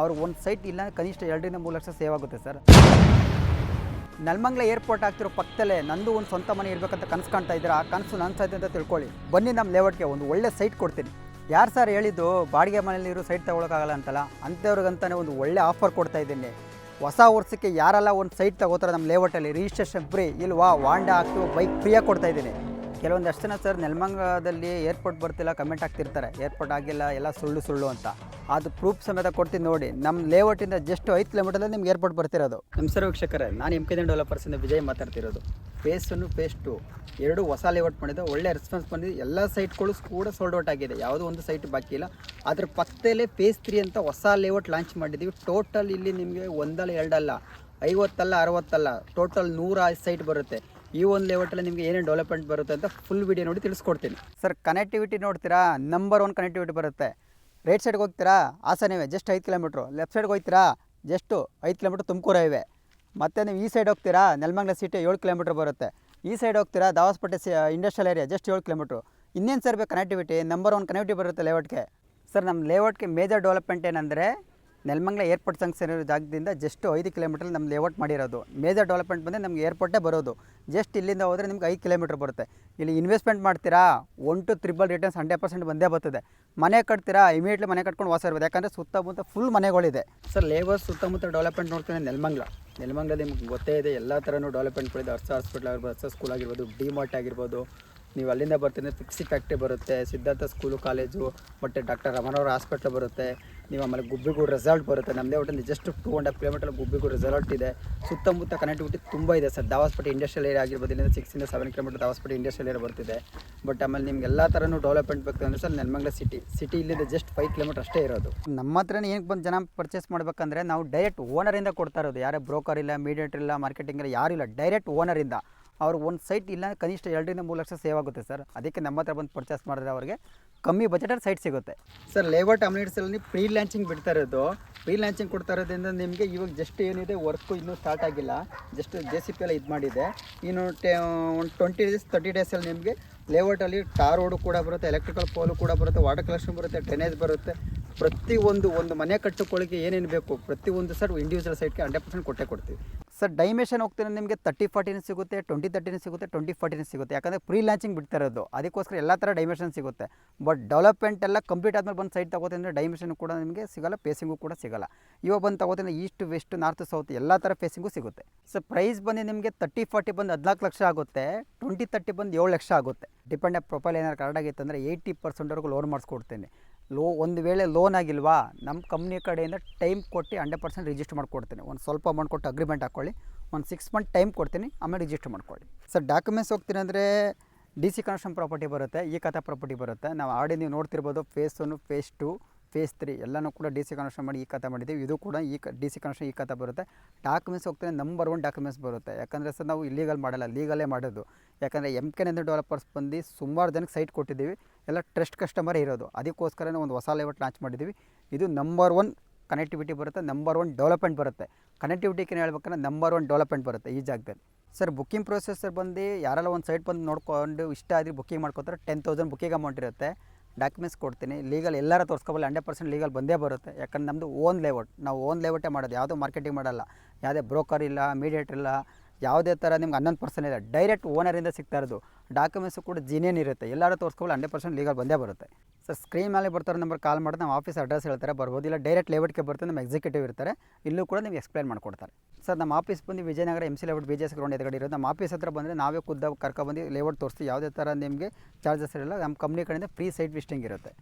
ಅವ್ರಿಗೆ ಒಂದು ಸೈಟ್ ಇಲ್ಲ, ಕನಿಷ್ಠ ಎರಡರಿಂದ ಮೂರು ಲಕ್ಷ ಸೇವ್ ಆಗುತ್ತೆ ಸರ್. ನೆಲಮಂಗ್ಲ ಏರ್ಪೋರ್ಟ್ ಆಗ್ತಿರೋ ಪಕ್ಕದಲ್ಲೇ ನಂದು ಒಂದು ಸ್ವಂತ ಮನೆ ಇರಬೇಕಂತ ಕನಸು ಕಾಣ್ತಾ ಇದ್ದೀರಾ? ಆ ಕನಸು ನನ್ನ ಸಾಧ್ಯ ಅಂತ ತಿಳ್ಕೊಳ್ಳಿ. ಬನ್ನಿ ನಮ್ಮ ಲೇಔಟ್ಗೆ, ಒಂದು ಒಳ್ಳೆ ಸೈಟ್ ಕೊಡ್ತೀನಿ. ಯಾರು ಸರ್ ಹೇಳಿದ್ದು ಬಾಡಿಗೆ ಮನೆಯಲ್ಲಿರೋ ಸೈಟ್ ತೊಗೊಳಕ್ಕಾಗಲ್ಲ ಅಂತಲ್ಲ? ಅಂಥವ್ರಿಗಂತಾನೆ ಒಂದು ಒಳ್ಳೆ ಆಫರ್ ಕೊಡ್ತಾ ಇದ್ದೀನಿ. ಹೊಸ ವರ್ಷಕ್ಕೆ ಯಾರೆಲ್ಲ ಒಂದು ಸೈಟ್ ತಗೋತಾರೆ ನಮ್ಮ ಲೇಔಟಲ್ಲಿ? ರಿಜಿಸ್ಟ್ರೇಷನ್ ಫ್ರೀ ಇಲ್ವಾ? ವಾಂಡ ಆಕ್ಟಿವ್ ಬೈಕ್ ಫ್ರೀಯಾಗಿ ಕೊಡ್ತಾ ಇದ್ದೀನಿ. ಕೆಲವೊಂದಷ್ಟು ಜನ ಸರ್ ನೆಲಮಂಗದಲ್ಲಿ ಏರ್ಪೋರ್ಟ್ ಬರ್ತಿಲ್ಲ ಕಮೆಂಟ್ ಆಗ್ತಿರ್ತಾರೆ ಏರ್ಪೋರ್ಟ್ ಆಗಿಲ್ಲ, ಎಲ್ಲ ಸುಳ್ಳು ಸುಳ್ಳು ಅಂತ. ಅದು ಪ್ರೂಫ್ ಸಮೇತ ಕೊಡ್ತೀನಿ ನೋಡಿ. ನಮ್ಮ ಲೇಔಟಿಂದ ಜಸ್ಟ್ ಐದು ಕಿಲೋಮೀಟರ್ದಲ್ಲಿ ನಿಮ್ಗೆ ಏರ್ಪೋರ್ಟ್ ಬರ್ತಿರೋದು. ನಮಸ್ಕಾರ ವೀಕ್ಷಕರೇ, ನಾನು ಎಂ ಕೆ ಡೆವಲಪರ್ಸಿಂದ ವಿಜಯ್ ಮಾತಾಡ್ತಿರೋದು. ಫೇಸ್ ಫೇಸ್ ಟು ಎರಡು ಹೊಸ ಲೇಔಟ್ ಮಾಡಿದ್ದು ಒಳ್ಳೆ ರೆಸ್ಪಾನ್ಸ್ ಬಂದಿದೆ. ಎಲ್ಲ ಸೈಟ್ಗಳು ಕೂಡ ಸೋಲ್ಡ್ ಔಟ್ ಆಗಿದೆ. ಯಾವುದೋ ಒಂದು ಸೈಟ್ ಬಾಕಿ ಇಲ್ಲ. ಅದ್ರ ಪಕ್ಕದಲ್ಲೇ ಫೇಸ್ ತ್ರೀ ಅಂತ ಹೊಸ ಲೇಔಟ್ ಲಾಂಚ್ ಮಾಡಿದ್ದೀವಿ ಟೋಟಲ್ ಇಲ್ಲಿ ನಿಮಗೆ ಒಂದಲ್ಲ, ಎರಡಲ್ಲ, ಐವತ್ತಲ್ಲ, ಅರವತ್ತಲ್ಲ ಟೋಟಲ್ ನೂರ ಸೈಟ್ ಬರುತ್ತೆ. ಈ ಒಂದು ಲೇಔಟಲ್ಲಿ ನಿಮಗೆ ಏನೇನು ಡೆವಲಪ್ಮೆಂಟ್ ಬರುತ್ತೆ ಅಂತ ಫುಲ್ ವಿಡಿಯೋ ನೋಡಿ ತಿಳಿಸ್ಕೊಡ್ತೀನಿ. ಸರ್ ಕನೆಕ್ಟಿವಿಟಿ ನೋಡ್ತೀರಾ? ನಂಬರ್ ಒನ್ ಕನೆಕ್ಟಿವಿಟಿ ಬರುತ್ತೆ. ರೈಟ್ ಸೈಡ್ಗೆ ಹೋಗ್ತೀರಾ? ಹಾಸನವೆ ಜಸ್ಟ್ ಐದು ಕಿಲೋಮೀಟ್ರು ಲೆಫ್ಟ್ ಸೈಡ್ಗೆ ಹೋಗ್ತೀರಾ? ಜಸ್ಟು ಐದು ಕಿಲೋಮೀಟ್ರ್ ತುಮಕೂರು ಇವೆ ಮತ್ತು ನೀವು ಈ ಸೈಡ್ ಹೋಗ್ತೀರಾ? ನೆಲಮಂಗ್ಲ ಸಿಟಿ ಏಳು ಕಿಲೋಮೀಟ್ರ್ ಬರುತ್ತೆ. ಈ ಸೈಡ್ ಹೋಗ್ತೀರಾ? Dobbaspet C industrial area just ಏಳು ಕಿಲೋಮೀಟ್ರು ಇನ್ನೇನು ಸರ್ ಬೇಕು ಕನೆಕ್ಟಿವಿಟಿ ನಂಬರ್ ಒನ್ ಕನೆಕ್ಟಿವಿಟಿ ಬರುತ್ತೆ ಲೇಔಟ್ಗೆ ಸರ್ ನಮ್ಮ ಲೇಔಟ್ಗೆ ಮೇಜರ್ ಡೆವಲಪ್ಮೆಂಟ್ ಏನಂದರೆ ನೆಲಮಂಗಲ ಏರ್ಪೋರ್ಟ್ ಜಂಕ್ಷನ್ ಇರೋ ಜಾಗದಿಂದ ಜಸ್ಟ್ ಐದು ಕಿಲೋಮೀಟರ್ ನಮ್ಮ ಲೇಔಟ್ ಮಾಡಿರೋದು. ಮೇಜರ್ ಡೆವಲಪ್ಮೆಂಟ್ ಬಂದರೆ ನಮ್ಗೆ ಏರ್ಪೋರ್ಟೇ ಬರೋದು. ಜಸ್ಟ್ ಇಲ್ಲಿಂದ ಹೋದರೆ ನಿಮ್ಗೆ ಐದು ಕಿಲೋಮೀಟ್ರ್ ಬರುತ್ತೆ. ಇಲ್ಲಿ ಇನ್ವೆಸ್ಟ್ಮೆಂಟ್ ಮಾಡ್ತೀರಾ? One two triple returns hundred percent ಬಂದೇ ಬರ್ತದೆ. ಮನೆ ಕಟ್ತೀರಾ? ಇಮಿಡಿಯೇಟ್ಲಿ ಮನೆ ಕಟ್ಕೊಂಡು ವಾಸ ಇರ್ಬೋದು. ಯಾಕಂದರೆ ಸುತ್ತಮುತ್ತ ಫುಲ್ ಮನೆಗಳಿದೆ. ಸರ್ ಲೇಬರ್ಸ್ ಸುತ್ತಮುತ್ತ ಡೆವಲಪ್ಮೆಂಟ್ ನೋಡ್ತೀನಿ ನೆಲಮಂಗ್ಲ. ನೆಲಮಂಗ್ಲ ನಿಮ್ಗೆ ಗೊತ್ತೇ ಇದೆ, ಎಲ್ಲ ಥರನೂ ಡೆವಲಪ್ಮೆಂಟ್ಗಳಿದೆ ಹೊಸ ಹಾಸ್ಪಿಟ್ಲ್ ಆಗಿರ್ಬೋದು ಹೊಸ ಸ್ಕೂಲ್ ಆಗಿರ್ಬೋದು ಡಿ ಮಾರ್ಟ್ ಆಗಿರ್ಬೋದು. ನೀವು ಅಲ್ಲಿಂದ ಬರ್ತೀನಿ ಫಿಕ್ಸಿ ಫ್ಯಾಕ್ಟ್ರಿ ಬರುತ್ತೆ, ಸಿದ್ಧಾರ್ಥ ಸ್ಕೂಲು ಕಾಲೇಜು ಮತ್ತು ಡಾಕ್ಟರ್ ರಮಣವ್ರ ಹಾಸ್ಪಿಟ್ಲ್ ಬರುತ್ತೆ. ನೀವು ಆಮೇಲೆ ಗುಬ್ಬಿಗೂಡು ರೆಸಾರ್ಟ್ ಬರುತ್ತೆ. ನಮ್ಮದೇ hotel just two and half kilometre Gubbigudu resort ಇದೆ. ಸುತ್ತಮುತ್ತ ಕನೆಕ್ಟಿವಿಟಿ ತುಂಬ ಇದೆ ಸರ್. ದಾವಾಸ್ಪೇಟೆ ಇಂಡಸ್ಟ್ರಿಯಲ್ ಏರಿಯಾ ಆಗಿರ್ಬೋದು, ಇಲ್ಲಿಂದ ಸಿಕ್ಸಿಂದ seven kilometre Dobbaspet industrial area ಬರ್ತಿದೆ. ಬಟ್ ಆಮೇಲೆ ನಿಮ್ಗೆ ಎಲ್ಲ ಥರನೂ ಡೆವಲಪ್ಮೆಂಟ್ ಬೇಕು ಸರ್, ನೆಲಮಂಗ್ಲ ಸಿಟಿ ಸಿಟಿ ಇಲ್ಲಿಂದ ಜಸ್ಟ್ ಫೈವ್ ಕಿಲೋಮೀಟರ್ ಅಷ್ಟೇ ಇರೋದು. ನಮ್ಮ ಹತ್ರನೇ ಏನಕ್ಕೆ ಬಂದು ಜನ ಪರ್ಚೇಸ್ ಮಾಡಬೇಕಂದ್ರೆ ನಾವು ಡೈರೆಕ್ಟ್ ಓನರಿಂದ ಕೊಡ್ತಾ ಇರೋದು. ಯಾರೇ ಬ್ರೋಕರ್ ಇಲ್ಲ ಮೀಡಿಯೇಟರ್ ಇಲ್ಲ ಮಾರ್ಕೆಟಿಂಗ್ ಇಲ್ಲ, ಯಾರು ಇಲ್ಲ. ಡೈರೆಕ್ಟ್ ಓನರಿಂದ ಅವ್ರಿಗೆ ಒಂದು ಸೈಟ್ ಇಲ್ಲ, ಕನಿಷ್ಠ ಎರಡರಿಂದ ಮೂರು ಲಕ್ಷ ಸೇವ್ ಆಗುತ್ತೆ ಸರ್. ಅದಕ್ಕೆ ನಮ್ಮ ಹತ್ರ ಬಂದು ಪರ್ಚೇಸ್ ಮಾಡಿದ್ರೆ ಅವ್ರಿಗೆ ಕಮ್ಮಿ ಬಜೆಟಲ್ಲಿ ಸೈಟ್ ಸಿಗುತ್ತೆ. ಸರ್ ಲೇಔಟ್ ಅಲ್ಲಿ ಪ್ರೀ ಲಾಂಚಿಂಗ್ ಬಿಡ್ತಾ ಇರೋದು. ಪ್ರೀ ಲಾಂಚಿಂಗ್ ಕೊಡ್ತಾ ಇರೋದ್ರಿಂದ ನಿಮಗೆ ಇವಾಗ ಜಸ್ಟ್ ಏನಿದೆ ವರ್ಕು ಇನ್ನೂ ಸ್ಟಾರ್ಟ್ ಆಗಿಲ್ಲ. ಜಸ್ಟ್ ಜೆ ಸಿ ಪಿ ಎಲ್ಲ ಇದು ಮಾಡಿದೆ. ಇನ್ನು ಟೆ ಒಂದು ಟ್ವೆಂಟಿ ಡೇಸ್ ತರ್ಟಿ ಡೇಸಲ್ಲಿ ನಿಮಗೆ ಲೇಔಟಲ್ಲಿ ಟಾರ್ ರೋಡು ಕೂಡ ಬರುತ್ತೆ ಎಲೆಕ್ಟ್ರಿಕಲ್ ಪೋಲು ಕೂಡ ಬರುತ್ತೆ ವಾಟರ್ ಕಲೆಕ್ಷನ್ ಬರುತ್ತೆ ಡ್ರೈನೇಜ್ ಬರುತ್ತೆ. ಪ್ರತಿಯೊಂದು ಒಂದು ಮನೆ ಕಟ್ಟುಕೊಳ್ಳಿಕ್ಕೆ ಏನೇನು ಬೇಕು, ಪ್ರತಿಯೊಂದು ಸರ್ ಇಂಡಿವಿಜುವಲ್ ಸೈಟ್ಗೆ ಹಂಡ್ರೆಡ್ ಪರ್ಸೆಂಟ್ ಕೊಟ್ಟೆ ಕೊಡ್ತೀವಿ. ಸರ್, ಡೈಮೆಷನ್ ಹೋಗ್ತೀನಿ ನಿಮಗೆ ತರ್ಟಿ ಫಾರ್ಟಿನ ಸಿಗುತ್ತೆ ಟ್ವೆಂಟಿ ತರ್ಟಿನ ಸಿಗುತ್ತೆ ಟ್ವೆಂಟಿ ಫಾರ್ಟಿನ ಸಿಗುತ್ತೆ. ಯಾಕಂದರೆ ಪ್ರೀ ಲಾಂಚಿಂಗ್ ಬಿಡ್ತಾ ಇರೋದು ಅದಕ್ಕೋಸ್ಕರ ಎಲ್ಲ ಥರ ಡೈಮೆಷನ್ ಸಿಗುತ್ತೆ. ಬಟ್ ಡೆವಲಪ್ಮೆಂಟ್ ಎಲ್ಲ ಕಂಪ್ಲೀಟ್ ಆದಮೇಲೆ ಬಂದು ಸೈಟ್ ತಗೋತೀನಿ ಅಂದರೆ ಡೈಮೆಷನ್ ಕೂಡ ನಿಮಗೆ ಸಿಗಲ್ಲ ಫೇಸಿಂಗು ಕೂಡ ಸಿಗಲ್ಲ. ಇವಾಗ ಬಂದು ತಗೋತೀನಿ ಈಸ್ಟ್ ವೆಸ್ಟ್ ನಾರ್ತ್ ಸೌತ್ ಎಲ್ಲ ಥರ ಫೇಸಿಂಗು ಸಿಗುತ್ತೆ. ಸರ್ ಪ್ರೈಸ್ ಬಂದು ನಿಮಗೆ ತರ್ಟಿ ಫಾರ್ಟಿ ಬಂದು ಹದಿನಾಲ್ಕು ಲಕ್ಷ ಆಗುತ್ತೆ ಟ್ವೆಂಟಿ ತರ್ಟಿ ಬಂದು ಏಳು ಲಕ್ಷ ಆಗುತ್ತೆ. ಡಿಪೆಂಡ್ ಪ್ರೊಫೈಲ್ ಏನಾದ್ರು ಕರೆಕ್ಟ್ ಆಗಿತ್ತು ಅಂದರೆ ಏಯ್ಟಿ ಪರ್ಸೆಂಟ್ವರೆಗೂ ಲೋನ್ ಮಾಡಿಸ್ಕೊಡ್ತೀನಿ. ಲೋ ಒಂದು ವೇಳೆ ಲೋನ್ ಆಗಿಲ್ವಾ ನಮ್ಮ ಕಂಪ್ನಿ ಕಡೆಯಿಂದ ಟೈಮ್ ಕೊಟ್ಟು ಹಂಡ್ರೆಡ್ ಪರ್ಸೆಂಟ್ ರಿಜಿಸ್ಟರ್ ಮಾಡಿಕೊಡ್ತೀನಿ. ಒಂದು ಸ್ವಲ್ಪ ಅಮೌಂಟ್ ಕೊಟ್ಟು ಅಗ್ರಿಮೆಂಟ್ ಹಾಕ್ಕೊಳ್ಳಿ ಒಂದು ಸಿಕ್ಸ್ ಮಂತ್ ಟೈಮ್ ಕೊಡ್ತೀನಿ, ಆಮೇಲೆ ರಿಜಿಸ್ಟರ್ ಮಾಡ್ಕೊಳ್ಳಿ. ಸರ್ ಡಾಕ್ಯುಮೆಂಟ್ಸ್ ಹೋಗ್ತೀನಿ ಅಂದರೆ ಡಿ ಸಿ ಕನ್ಸ್ಟ್ರಕ್ಷನ್ ಪ್ರಾಪರ್ಟಿ ಬರುತ್ತೆ ಈ ಕಥಾ ಪ್ರಾಪರ್ಟಿ ಬರುತ್ತೆ. ನಾವು ಆಡಿ ನೀವು ನೋಡ್ತಿರ್ಬೋದು phase one phase two phase three ಎಲ್ಲನೂ ಕೂಡ ಡಿ ಸಿ ಕನೆಕ್ಷನ್ ಮಾಡಿ ಈ ಕಥೆ ಮಾಡಿದ್ದೀವಿ. ಇದು ಕೂಡ ಈ ಕ ಡಿ ಸಿ ಕನೆಕ್ಷನ್ ಈ ಕಥೆ ಬರುತ್ತೆ. ಡಾಕ್ಯುಮೆಂಟ್ಸ್ ಹೋಗ್ತಾರೆ ನಂಬರ್ ಒನ್ ಡಾಕ್ಯುಮೆಂಟ್ಸ್ ಬರುತ್ತೆ. ಯಾಕಂದರೆ ಸರ್ ನಾವು ಇಲ್ಲೀಗಲ್ ಮಾಡಲ್ಲ ಲೀಗಲೇ ಮಾಡೋದು. ಯಾಕಂದರೆ ಎಂ ಕೆ ನಂದು ಡೆವಲಪರ್ಸ್ ಬಂದು ಸುಮಾರು ಜನಕ್ಕೆ ಸೈಟ್ ಕೊಟ್ಟಿದ್ದೀವಿ. ಎಲ್ಲ ಟ್ರಸ್ಟ್ ಕಸ್ಟಮರೇ ಇರೋದು. ಅದಕ್ಕೋಸ್ಕರನೇ ಒಂದು ಹೊಸ ಲೇಔಟ್ ಲಾಂಚ್ ಮಾಡಿದ್ದೀವಿ. ಇದು ನಂಬರ್ ಒನ್ ಕನೆಕ್ಟಿವಿಟಿ ಬರುತ್ತೆ ನಂಬರ್ ಒನ್ ಡೆವಲಪ್ಮೆಂಟ್ ಬರುತ್ತೆ. ಕನೆಕ್ಟಿವಿಟಿಗೆ ಹೇಳ್ಬೇಕಂದ್ರೆ ನಂಬರ್ ಒನ್ ಡೆವಲಪ್ಮೆಂಟ್ ಬರುತ್ತೆ ಈ ಜಾಗದಲ್ಲಿ. ಸರ್ ಬುಕ್ಕಿಂಗ್ ಪ್ರೊಸೆಸರ್ ಬಂದು ಯಾರೆಲ್ಲ ಒಂದು ಸೈಟ್ ಬಂದು ನೋಡ್ಕೊಂಡು ಇಷ್ಟ ಆದರೆ ಬುಕ್ಕಿಂಗ್ ಮಾಡ್ಕೋತಾರೆ ಟೆನ್ ತೌಸಂಡ್ ಬುಕ್ಕಿಂಗ್ ಅಮೌಂಟ್ ಇರುತ್ತೆ. ಡಾಕ್ಯುಮೆಂಟ್ಸ್ ಕೊಡ್ತೀನಿ. ಲೀಗಲ್ ಎಲ್ಲರ ತೋರಿಸ್ಕೊಬಲ್ಲ ಹಂಡ್ರೆಡ್ ಪರ್ಸೆಂಟ್ ಲೀಗಲ್ ಬಂದೇ ಬರುತ್ತೆ. ಯಾಕಂದ್ರೆ ನಮ್ಮದು ಓನ್ ಲೇಔಟ್ ನಾವು ಓನ್ ಲೇಔಟೇ ಮಾಡೋದು. ಯಾವುದೂ ಮಾರ್ಕೆಟಿಂಗ್ ಮಾಡಲ್ಲ. ಯಾವುದೇ ಬ್ರೋಕರ್ ಇಲ್ಲ ಮೀಡಿಯೇಟರ್ ಇಲ್ಲ, ಯಾವುದೇ ಥರ ನಿಮ್ಗೆ ಹನ್ನೊಂದು ಪರ್ಸೆಂಟ್ ಇಲ್ಲ. ಡೈರೆಕ್ಟ್ ಓನರಿಂದ ಸಿಗ್ತಾ ಇರೋದು. ಡಾಕ್ಯುಮೆಂಟ್ಸು ಕೂಡ ಜಿನೇನ್ ಇರುತ್ತೆ. ಎಲ್ಲರೂ ತೋರಿಸ್ಕೊಳ್ಳಿ ಹಂಡ್ರೆಡ್ ಪರ್ಸೆಂಟ್ ಲೀಗಲ್ ಬಂದೇ ಬರುತ್ತೆ. ಸರ್ ಸ್ಕ್ರೀನ್ ಮೇಲೆ ಬರ್ತಾರೆ ನಂಬರ್ ಕಾಲ್ ಮಾಡಿದ್ರೆ ನಮ್ಮ ಆಫೀಸ್ ಅಡ್ರೆಸ್ ಹೇಳ್ತಾರೆ, ಬರ್ಬೋದು. ಇಲ್ಲ ಡೈರೆಕ್ಟ್ ಲೇಔಟ್ಗೆ ಬರ್ತಾರೆ, ನಮ್ಮ ಎಕ್ಸಿಕ್ಯೂಟಿವ್ ಇರ್ತಾರೆ. ಇಲ್ಲೂ ಕೂಡ ನಿಮ್ಗೆ ಎಕ್ಸ್ಪ್ಲೈನ್ ಮಾಡ್ಕೊಡ್ತಾರೆ. ಸರ್ ನಮ್ಮ ಆಫೀಸ್ ಬಂದು Vijayanagar M C layout B G S ground ಎದುರುಗಡೆ ಇರೋದು. ನಮ್ಮ ಆಫೀಸ್ ಹತ್ರ ಬಂದರೆ ನಾವೇ ಖುದ್ದ ಕರ್ಕೊಬಂದು ಲೇಔಟ್ ತೋರಿಸ್ತೀವಿ. ಯಾವುದೇ ಥರ ನಿಮಗೆ ಚಾರ್ಜಸ್ ಇರಲ್ಲ, ನಮ್ಮ ಕಂಪ್ನಿ ಕಡೆಯಿಂದ ಫ್ರೀ ಸೈಟ್ ವಿಸ್ಟಿಂಗ್ ಇರುತ್ತೆ.